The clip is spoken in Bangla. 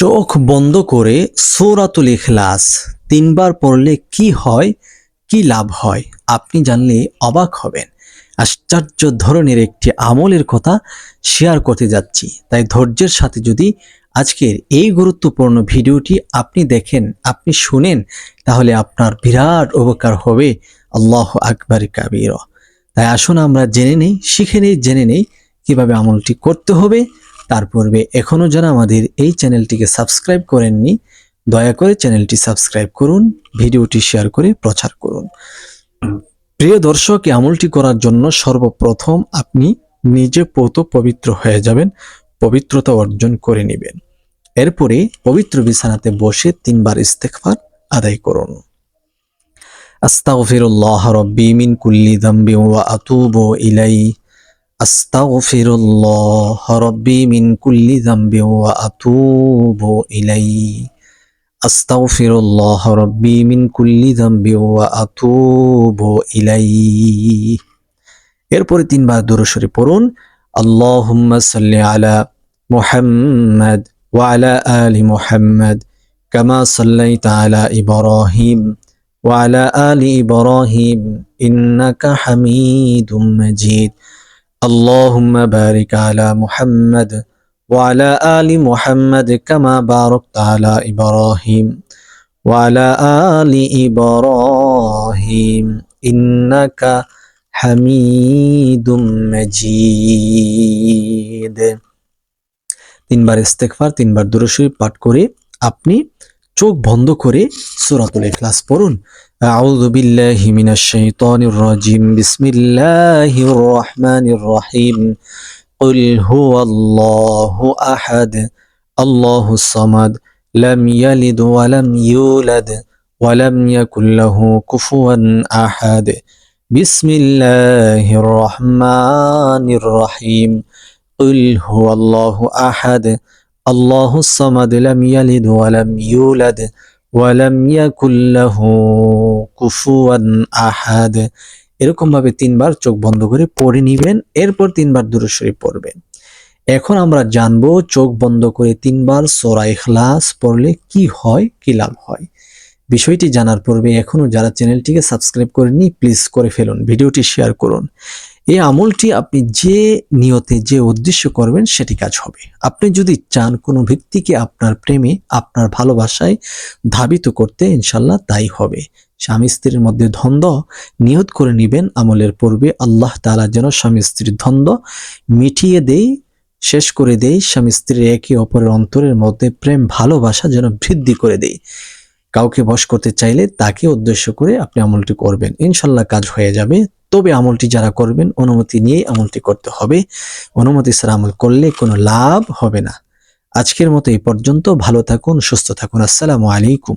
চোখ বন্ধ করে সৌরাতুল ইখলাস তিনবার পড়লে কি হয়, কি লাভ হয়, আপনি জানলে অবাক হবেন। আশ্চর্য ধরনের একটি আমলের কথা শেয়ার করতে যাচ্ছি। তাই ধৈর্যের সাথে যদি আজকের এই গুরুত্বপূর্ণ ভিডিওটি আপনি দেখেন, আপনি শুনেন, তাহলে আপনার বিরাট উপকার হবে। আল্লাহ আকবর কাবির। তাই আসুন আমরা জেনে নেই, শিখে নেই, জেনে নেই কীভাবে আমলটি করতে হবে। তার পূর্বে এখনও যারা আমাদের এই চ্যানেলটিকে সাবস্ক্রাইব করেননি, দয়া করে চ্যানেলটি সাবস্ক্রাইব করুন, ভিডিওটি শেয়ার করে প্রচার করুন। প্রিয় দর্শক, এই আমলটি করার জন্য সর্বপ্রথম আপনি নিজে পৌত পবিত্র হয়ে যাবেন, পবিত্রতা অর্জন করে নেবেন। এরপরে পবিত্র বিছানাতে বসে তিনবার ইস্তেকফার আদায় করুন। আস্তাগফিরুল্লাহ রব্বি মিন কুল্লি যামবি ওয়া আতুবু ইলাইহি। এরপরে তিনবার দরুদ শরীফ পড়ুন, আল্লাহুম্মা সাল্লি আলা মুহাম্মাদ ওয়া আলা আলি মুহাম্মাদ কামা সাল্লাইতা আলা ইব্রাহিম ওয়া আলা আলি ইব্রাহিম ইন্নাকা হামিদুম মাজিদ। اللهم بارك على محمد وعلى آل محمد كما باركت على إبراهيم وعلى آل إبراهيم إنك حميد مجيد তিনবার ইস্তেগফার তিনবার দুরুশরী পাঠ করে আপনি চোখ বন্ধ করে সূরাতুল ইখলাস পড়ুন أعوذ بالله من الشيطان الرجيم بسم الله الرحمن الرحيم قل هو الله أحد الله الصمد لم يلد ولم يولد ولم يكن له كفوا أحد بسم الله الرحمن الرحيم قل هو الله أحد আল্লাহ সামাদুলাম ইয়ালিদ ওয়ালাম ইউলাদ ওয়ালাম ইয়াকুল্লাহু কুফুয়ান আহাদ। এরকমভাবে তিনবার চোখ বন্ধ করে পড়ে নিবেন, এরপর তিনবার দূরে শরীফ পড়বেন। এখন আমরা জানব চোখ বন্ধ করে তিনবার সোরা ইখলাস পড়লে কি হয়, কি লাভ হয়। বিষয়টি জানার পূর্বে এখনও যারা চ্যানেলটিকে সাবস্ক্রাইব করেনি প্লিজ করে ফেলুন, ভিডিওটি শেয়ার করুন। এই আমলটি আপনি যে নিয়তে যে উদ্দেশ্য করবেন সেটি কাজ হবে। আপনি যদি চান কোনো ব্যক্তিকে আপনার প্রেমে, আপনার ভালোবাসায় ধাবিত করতে ইনশাল্লাহ তাই হবে। স্বামী স্ত্রীর মধ্যে দ্বন্দ্ব নিয়ত করে নেবেন। আমলের পূর্বে আল্লাহ তালা যেন স্বামী স্ত্রীর দ্বন্দ্ব মিটিয়ে দেই, শেষ করে দেই। স্বামী স্ত্রীর একে অপরের অন্তরের মধ্যে প্রেম, ভালোবাসা যেন বৃদ্ধি করে দেই। কাউকে বশ করতে চাইলে তাকে উদ্দেশ্য করে আপনি আমলটি করবেন। ইনশাল্লাহ কাজ হয়ে যাবে। তবে আমলটি যারা করবেন, অনুমতি নিয়েই আমলটি করতে হবে। অনুমতি ছাড়া আমল করলে কোনো লাভ হবে না। আজকের মতো এই পর্যন্ত। ভালো থাকুন, সুস্থ থাকুন। আসসালামু আলাইকুম।